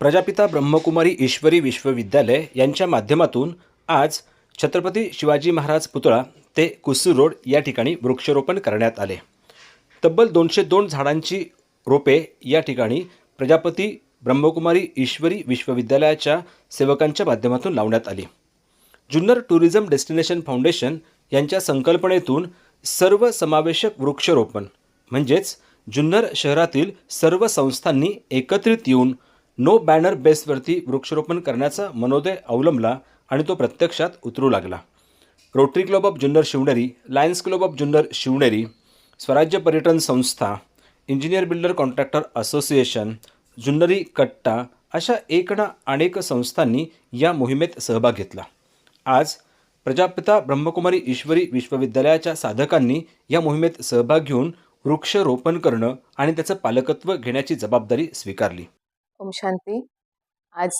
प्रजापिता ब्रह्मकुमारी ईश्वरी विश्वविद्यालय यांच्या माध्यमातून आज छत्रपती शिवाजी महाराज पुतळा ते कुसूर रोड या ठिकाणी वृक्षारोपण करण्यात आले. तब्बल दोनशे दोन झाडांची रोपे या ठिकाणी प्रजापती ब्रह्मकुमारी ईश्वरी विश्वविद्यालयाच्या सेवकांच्या माध्यमातून लावण्यात आली. जुन्नर टुरिझम डेस्टिनेशन फाउंडेशन यांच्या संकल्पनेतून सर्व समावेशक वृक्षारोपण म्हणजेच जुन्नर शहरातील सर्व संस्थांनी एकत्रित येऊन नो बॅनर बेसवरती वृक्षरोपण करण्याचा मनोदय अवलंबला आणि तो प्रत्यक्षात उतरू लागला. Rotary Club of Junnar Shivneri Lions Club of Junnar Shivneri स्वराज्य पर्यटन संस्था इंजिनियर बिल्डर कॉन्ट्रॅक्टर असोसिएशन जुन्नरी कट्टा अशा एक ना अनेक संस्थांनी या मोहिमेत सहभाग घेतला. आज प्रजापिता ब्रह्मकुमारी ईश्वरी विश्वविद्यालयाच्या साधकांनी या मोहिमेत सहभाग घेऊन वृक्षरोपण करणं आणि त्याचं पालकत्व घेण्याची जबाबदारी स्वीकारली. ओम शांती. आज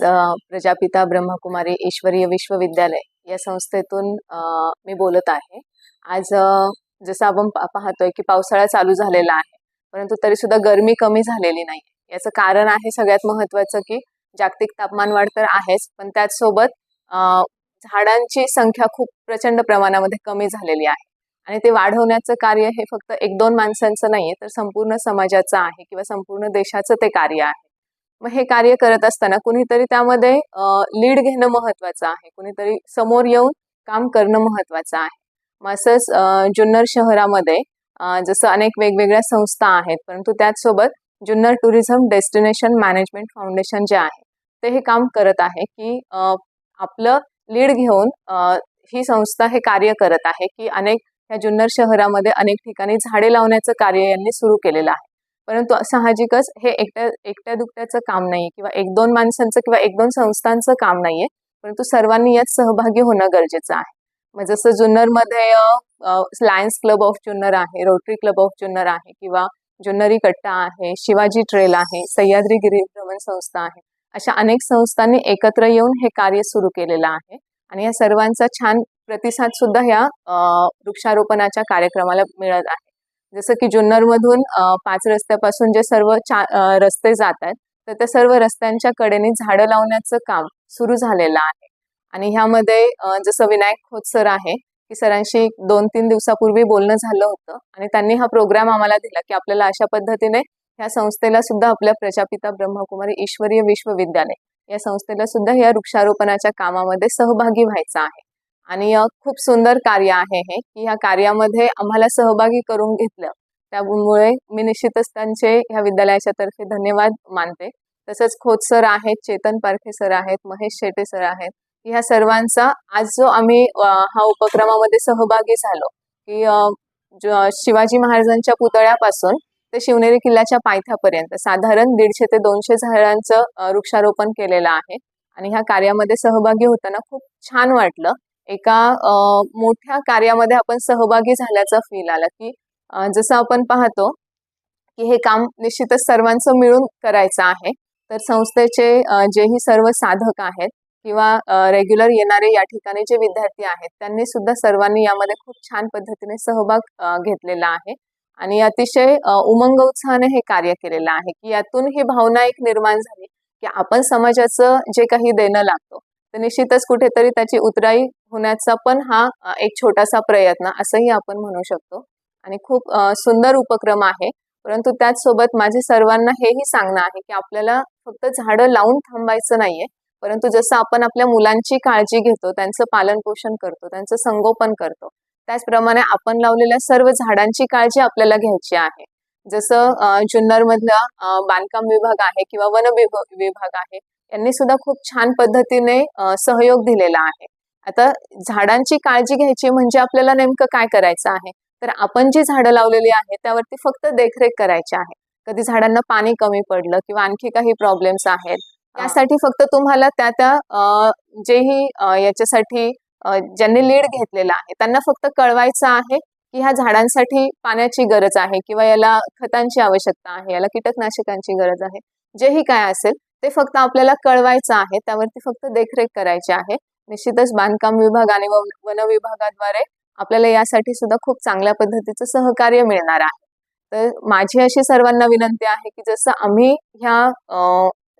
प्रजापिता ब्रह्मकुमारी ईश्वरीय विश्वविद्यालय या संस्थेतून मी बोलत आहे. आज जसं आपण पा- पाहतोय की पावसाळा चालू झालेला आहे परंतु तरी सुद्धा गरमी कमी झालेली नाही याचं कारण आहे सगळ्यात महत्त्वाचं की जागतिक तापमान वाढ तर आहेच पण त्याचसोबत झाडांची संख्या खूप प्रचंड प्रमाणामध्ये कमी झालेली आहे. आणि ते वाढवण्याचं कार्य हे फक्त एक दोन माणसांचं नाहीये तर संपूर्ण समाजाचं आहे किंवा संपूर्ण देशाचं ते कार्य आहे. मग हे कार्य करत असताना कुणीतरी त्यामध्ये लीड घेणं महत्वाचं आहे. कुणीतरी समोर येऊन काम करणं महत्वाचं आहे. मग असंच जुन्नर शहरामध्ये जसं अनेक वेगवेगळ्या संस्था आहेत परंतु त्याचसोबत Junnar tourism destination management foundation जे आहे ते हे काम करत आहे की आपलं लीड घेऊन ही संस्था हे कार्य करत आहे की अनेक ह्या जुन्नर शहरामध्ये अनेक ठिकाणी झाडे लावण्याचं कार्य यांनी सुरू केलेलं आहे. परंतु साहजिकच हे एकट्या एकट्या दुकट्याचं काम नाही किंवा एक दोन माणसांचं किंवा एक दोन संस्थांचं काम नाहीये. परंतु सर्वांनी यात सहभागी होणं गरजेचं आहे. मग जसं जुन्नरमध्ये लायन्स क्लब ऑफ जुन्नर आहे रोटरी क्लब ऑफ जुन्नर आहे किंवा जुन्नरी कट्टा आहे शिवाजी ट्रेल आहे सह्याद्री गिरी भ्रमण संस्था आहे. अशा अनेक संस्थांनी एकत्र येऊन हे कार्य सुरू केलेलं आहे. आणि या सर्वांचा छान प्रतिसाद सुद्धा ह्या वृक्षारोपणाच्या कार्यक्रमाला मिळत आहे. जसं की जुन्नरमधून पाच रस्त्यापासून जे सर्व रस्ते जात आहेत तर त्या सर्व रस्त्यांच्या कडेने झाडं लावण्याचं काम सुरू झालेलं आहे. आणि ह्यामध्ये जसं विनायक खोत सर आहे की सरांशी दोन तीन दिवसापूर्वी बोलणं झालं होतं आणि त्यांनी हा प्रोग्राम आम्हाला दिला की आपल्याला अशा पद्धतीने ह्या संस्थेला सुद्धा आपल्या प्रजापिता ब्रह्मकुमारी ईश्वरीय विश्वविद्यालय या संस्थेला सुद्धा या वृक्षारोपणाच्या कामामध्ये सहभागी व्हायचं आहे. आणि खूप सुंदर कार्य आहे हे. की ह्या कार्यामध्ये आम्हाला सहभागी करून घेतलं. त्यामुळे मी निश्चितच त्यांचे ह्या विद्यालयाच्या तर्फे धन्यवाद मानते. तसंच खोत सर आहेत चेतन पारखे सर आहेत महेश शेटे सर आहेत. ह्या सर्वांचा आज जो आम्ही हा उपक्रमामध्ये सहभागी झालो की शिवाजी महाराजांच्या पुतळ्यापासून ते शिवनेरी किल्ल्याच्या पायथ्यापर्यंत साधारण दीडशे ते दोनशे झाडांचं वृक्षारोपण केलेलं आहे. आणि ह्या कार्यामध्ये सहभागी होताना खूप छान वाटलं. एका मोठ्या कार्यामध्ये आपण सहभागी झाल्याचा फील आला की जसं आपण पाहतो की हे काम निश्चितच सर्वांचं मिळून करायचं आहे तर संस्थेचे जेही सर्व साधक आहेत किंवा रेग्युलर येणारे या ठिकाणी जे विद्यार्थी आहेत त्यांनी सुद्धा सर्वांनी यामध्ये खूप छान पद्धतीने सहभाग घेतलेला आहे. आणि अतिशय उमंग उत्साहाने हे कार्य केलेलं आहे की यातून ही भावना एक निर्माण झाली की आपण समाजाचं जे काही देणं लागतो तर निश्चितच कुठेतरी त्याची उतराई होण्याचा पण हा एक छोटासा प्रयत्न असंही आपण म्हणू शकतो. आणि खूप सुंदर उपक्रम आहे. परंतु त्याचसोबत माझे सर्वांना हेही सांगणं आहे की आपल्याला फक्त झाडं लावून थांबायचं नाहीये. परंतु जसं आपण आपल्या मुलांची काळजी घेतो त्यांचं पालन पोषण करतो त्यांचं संगोपन करतो त्याचप्रमाणे आपण लावलेल्या सर्व झाडांची काळजी आपल्याला घ्यायची आहे. जसं जुन्नर जुन्नरमधला बांधकाम विभाग आहे किंवा वन विभ- विभाग आहे यांनी सुद्धा खूप छान पद्धतीने सहयोग दिलेला आहे. आता झाडांची काळजी घ्यायची म्हणजे आपल्याला नेमकं काय करायचं आहे? तर आपण जी झाडं लावलेली आहेत त्यावरती फक्त देखरेख करायची आहे. कधी झाडांना पाणी कमी पडलं किंवा आणखी काही प्रॉब्लेम्स आहेत त्यासाठी फक्त तुम्हाला त्या त्या जेही याच्यासाठी ज्यांनी लीड घेतलेला आहे त्यांना फक्त कळवायचं आहे की ह्या झाडांसाठी पाण्याची गरज आहे किंवा याला खतांची आवश्यकता आहे याला कीटकनाशकांची गरज आहे. जेही काय असेल ते फक्त आपल्याला कळवायचं आहे त्यावरती फक्त देखरेख करायची आहे. निश्चितच बांधकाम विभाग आणि वन विभागाद्वारे आपल्याला यासाठी सुद्धा खूप चांगल्या पद्धतीचं सहकार्य मिळणार आहे. तर माझी अशी सर्वांना विनंती आहे की जसं आम्ही ह्या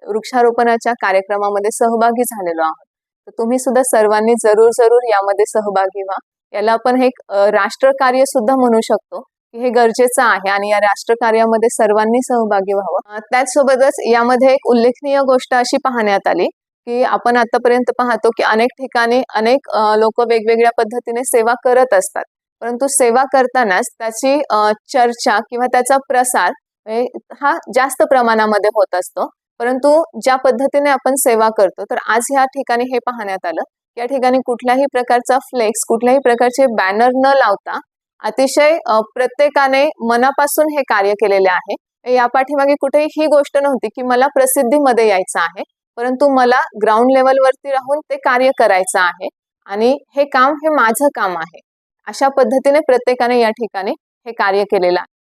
वृक्षारोपणाच्या कार्यक्रमामध्ये सहभागी झालेलो आहोत तर तुम्ही सुद्धा सर्वांनी जरूर जरूर यामध्ये सहभागी व्हा. याला आपण हे राष्ट्रकार्य सुद्धा म्हणू शकतो की हे गरजेचं आहे आणि या राष्ट्रकार्यामध्ये सर्वांनी सहभागी व्हावं. त्याचसोबतच यामध्ये एक उल्लेखनीय गोष्ट अशी पाहण्यात आली की आपण आतापर्यंत पाहतो की अनेक ठिकाणी अनेक लोक वेगवेगळ्या पद्धतीने सेवा करत असतात. परंतु सेवा करतानाच त्याची चर्चा किंवा त्याचा प्रसार हा जास्त प्रमाणामध्ये होत असतो. परंतु ज्या पद्धतीने आपण सेवा करतो तर आज ह्या ठिकाणी हे पाहण्यात आलं. या ठिकाणी कुठल्याही प्रकारचा फ्लेक्स कुठल्याही प्रकारचे बॅनर न लावता अतिशय प्रत्येकाने मनापासून हे कार्य केलेले आहे. या पाठीमागे कुठेही ही गोष्ट नव्हती की मला प्रसिद्धीमध्ये यायचं आहे. परंतु मला ग्राउंड लेवलवरती राहून ते कार्य करायचं आहे आणि हे काम हे माझं काम आहे. अशा पद्धतीने प्रत्येकाने या ठिकाणी हे कार्य केलेलं आहे.